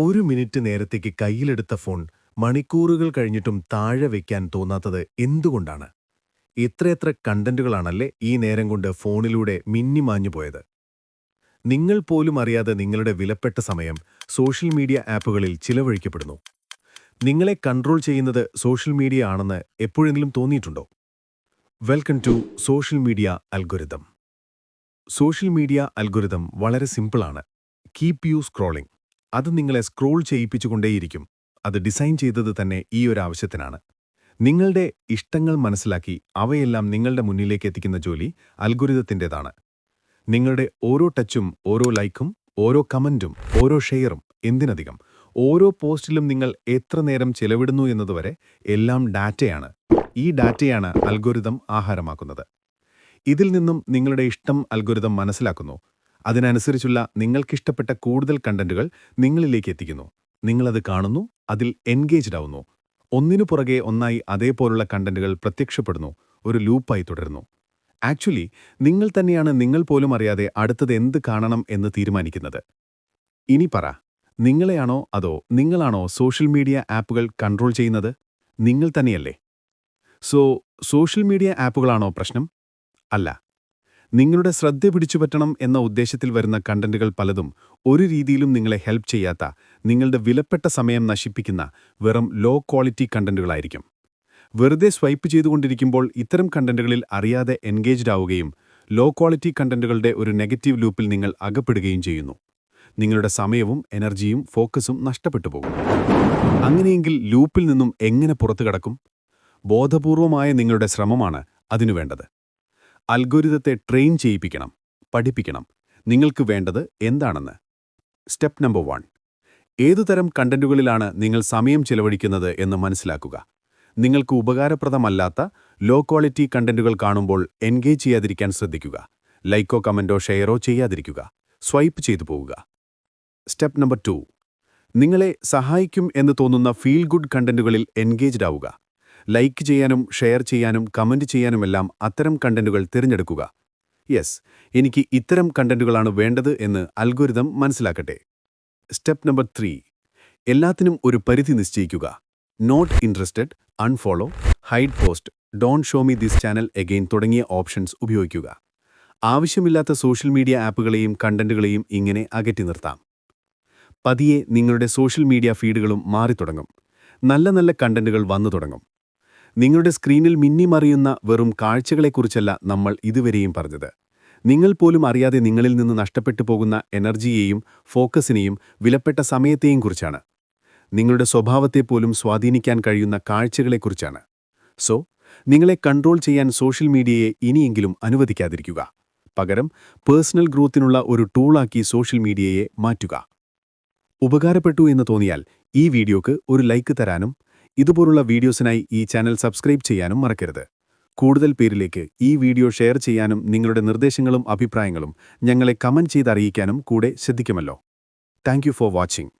ഒരു മിനിറ്റ് നേരത്തേക്ക് കയ്യിലെടുത്ത ഫോൺ മണിക്കൂറുകൾ കഴിഞ്ഞിട്ടും താഴെ വയ്ക്കാൻ തോന്നാത്തത് എന്തുകൊണ്ടാണ്? ഇത്രയത്ര കണ്ടന്റുകളാണല്ലേ ഈ നേരം കൊണ്ട് ഫോണിലൂടെ മിന്നിമാഞ്ഞു പോയത്? നിങ്ങൾ പോലും അറിയാതെ നിങ്ങളുടെ വിലപ്പെട്ട സമയം സോഷ്യൽ മീഡിയ ആപ്പുകളിൽ ചിലവഴിക്കപ്പെടുന്നു. നിങ്ങളെ കൺട്രോൾ ചെയ്യുന്നത് സോഷ്യൽ മീഡിയ ആണെന്ന് എപ്പോഴെങ്കിലും തോന്നിയിട്ടുണ്ടോ? Welcome to social media algorithm. Social media algorithm വളരെ സിമ്പിളാണ്. Keep you scrolling. അത് നിങ്ങളെ സ്ക്രോൾ ചെയ്യിപ്പിച്ചുകൊണ്ടേയിരിക്കും. അത് ഡിസൈൻ ചെയ്തത് തന്നെ ഈ ഒരു ആവശ്യത്തിനാണ്. നിങ്ങളുടെ ഇഷ്ടങ്ങൾ മനസ്സിലാക്കി അവയെല്ലാം നിങ്ങളുടെ മുന്നിലേക്ക് എത്തിക്കുന്ന ജോലി അൽഗുരിതത്തിന്റെതാണ്. നിങ്ങളുടെ ഓരോ ടച്ചും ഓരോ ലൈക്കും ഓരോ കമന്റും ഓരോ ഷെയറും എന്തിനധികം? ഓരോ പോസ്റ്റിലും നിങ്ങൾ എത്ര നേരം ചെലവിടുന്നു എന്നതുവരെ എല്ലാം ഡാറ്റയാണ്. ഈ ഡാറ്റയാണ് അൽഗുരിതം ആഹാരമാക്കുന്നത്. ഇതിൽ നിന്നും നിങ്ങളുടെ ഇഷ്ടം അൽഗുരിതം മനസ്സിലാക്കുന്നു. അതിനനുസരിച്ചുള്ള നിങ്ങൾക്കിഷ്ടപ്പെട്ട കൂടുതൽ കണ്ടന്റുകൾ നിങ്ങളിലേക്ക് എത്തിക്കുന്നു. നിങ്ങളത് കാണുന്നു അതിൽ എൻഗേജ്ഡ് ആവുന്നു. ഒന്നിനു പുറകെ ഒന്നായി അതേപോലുള്ള കണ്ടന്റുകൾ പ്രത്യക്ഷപ്പെടുന്നു ഒരു ലൂപ്പായി തുടരുന്നു. ആക്ച്വലി നിങ്ങൾ തന്നെയാണ് നിങ്ങൾ പോലും അറിയാതെ അടുത്തത് എന്ത് കാണണം എന്ന് തീരുമാനിക്കുന്നത്. ഇനി പറ നിങ്ങളെയാണോ അതോ നിങ്ങളാണോ സോഷ്യൽ മീഡിയ ആപ്പുകൾ കൺട്രോൾ ചെയ്യുന്നത്? നിങ്ങൾ തന്നെയല്ലേ? സോ സോഷ്യൽ മീഡിയ ആപ്പുകളാണോ പ്രശ്നം? അല്ല. നിങ്ങളുടെ ശ്രദ്ധ പിടിച്ചുപറ്റണം എന്ന ഉദ്ദേശത്തിൽ വരുന്ന കണ്ടന്റുകൾ പലതും ഒരു രീതിയിലും നിങ്ങളെ ഹെൽപ്പ് ചെയ്യാത്ത നിങ്ങളുടെ വിലപ്പെട്ട സമയം നശിപ്പിക്കുന്ന വെറും ലോ ക്വാളിറ്റി കണ്ടന്റുകളായിരിക്കും. വെറുതെ സ്വൈപ്പ് ചെയ്തുകൊണ്ടിരിക്കുമ്പോൾ ഇത്തരം കണ്ടന്റുകളിൽ അറിയാതെ എൻഗേജ്ഡ് ആവുകയും ലോ ക്വാളിറ്റി കണ്ടന്റുകളുടെ ഒരു നെഗറ്റീവ് ലൂപ്പിൽ നിങ്ങൾ അകപ്പെടുകയും ചെയ്യുന്നു. നിങ്ങളുടെ സമയവും എനർജിയും ഫോക്കസും നഷ്ടപ്പെട്ടു പോകും. അങ്ങനെയെങ്കിൽ ലൂപ്പിൽ നിന്നും എങ്ങനെ പുറത്തു കടക്കും? ബോധപൂർവമായ നിങ്ങളുടെ ശ്രമമാണ് അതിനു വേണ്ടത്. അൽഗോരിതത്തെ ട്രെയിൻ ചെയ്യിപ്പിക്കണം പഠിപ്പിക്കണം. നിങ്ങൾക്ക് വേണ്ടത് എന്താണെന്ന്. Step number one. ഏതുതരം കണ്ടന്റുകളിലാണ് നിങ്ങൾ സമയം ചിലവഴിക്കുന്നത് എന്ന് മനസ്സിലാക്കുക. നിങ്ങൾക്ക് ഉപകാരപ്രദമല്ലാത്ത ലോ ക്വാളിറ്റി കണ്ടന്റുകൾ കാണുമ്പോൾ എൻഗേജ് ചെയ്യാതിരിക്കാൻ ശ്രദ്ധിക്കുക. ലൈക്കോ കമന്റോ ഷെയറോ ചെയ്യാതിരിക്കുക. സ്വൈപ്പ് ചെയ്തു പോവുക. Step number two. നിങ്ങളെ സഹായിക്കും എന്ന് തോന്നുന്ന ഫീൽ ഗുഡ് കണ്ടന്റുകളിൽ എൻഗേജ്ഡ് ആവുക. ലൈക്ക് ചെയ്യാനും ഷെയർ ചെയ്യാനും കമന്റ് ചെയ്യാനുമെല്ലാം അത്തരം കണ്ടന്റുകൾ തിരഞ്ഞെടുക്കുക. യെസ് എനിക്ക് ഇത്തരം കണ്ടന്റുകളാണ് വേണ്ടത് എന്ന് അൽഗോരിതം മനസ്സിലാക്കട്ടെ. Step number three. എല്ലാത്തിനും ഒരു പരിധി നിശ്ചയിക്കുക. Not interested unfollow hide post don't show me this channel again തുടങ്ങിയ ഓപ്ഷൻസ് ഉപയോഗിക്കുക. ആവശ്യമില്ലാത്ത സോഷ്യൽ മീഡിയ ആപ്പുകളെയും കണ്ടന്റുകളെയും ഇങ്ങനെ അകറ്റി നിർത്താം. പതിയെ നിങ്ങളുടെ സോഷ്യൽ മീഡിയ ഫീഡുകളും മാറിത്തുടങ്ങും. നല്ല നല്ല കണ്ടന്റുകൾ വന്നു തുടങ്ങും. നിങ്ങളുടെ സ്ക്രീനിൽ മിന്നിമറിയുന്ന വെറും കാഴ്ചകളെക്കുറിച്ചല്ല നമ്മൾ ഇതുവരെയും പറഞ്ഞത്. നിങ്ങൾ പോലും അറിയാതെ നിങ്ങളിൽ നിന്ന് നഷ്ടപ്പെട്ടു പോകുന്ന എനർജിയെയും ഫോക്കസിനെയും വിലപ്പെട്ട സമയത്തെയും കുറിച്ചാണ്. നിങ്ങളുടെ സ്വഭാവത്തെപ്പോലും സ്വാധീനിക്കാൻ കഴിയുന്ന കാഴ്ചകളെക്കുറിച്ചാണ്. സോ നിങ്ങളെ കൺട്രോൾ ചെയ്യാൻ സോഷ്യൽ മീഡിയയെ ഇനിയെങ്കിലും അനുവദിക്കാതിരിക്കുക. പകരം പേഴ്സണൽ ഗ്രോത്തിനുള്ള ഒരു ടൂളാക്കി സോഷ്യൽ മീഡിയയെ മാറ്റുക. ഉപകാരപ്പെട്ടു എന്ന് തോന്നിയാൽ ഈ വീഡിയോക്ക് ഒരു ലൈക്ക് തരാനും ഇതുപോലുള്ള വീഡിയോസിനായി ഈ ചാനൽ സബ്സ്ക്രൈബ് ചെയ്യാനും മറക്കരുത്. കൂടുതൽ പേരിലേക്ക് ഈ വീഡിയോ ഷെയർ ചെയ്യാനും നിങ്ങളുടെ നിർദ്ദേശങ്ങളും അഭിപ്രായങ്ങളും ഞങ്ങളെ കമന്റ് ചെയ്ത് അറിയിക്കാനും കൂടെ ശ്രദ്ധിക്കുമല്ലോ. Thank for watching.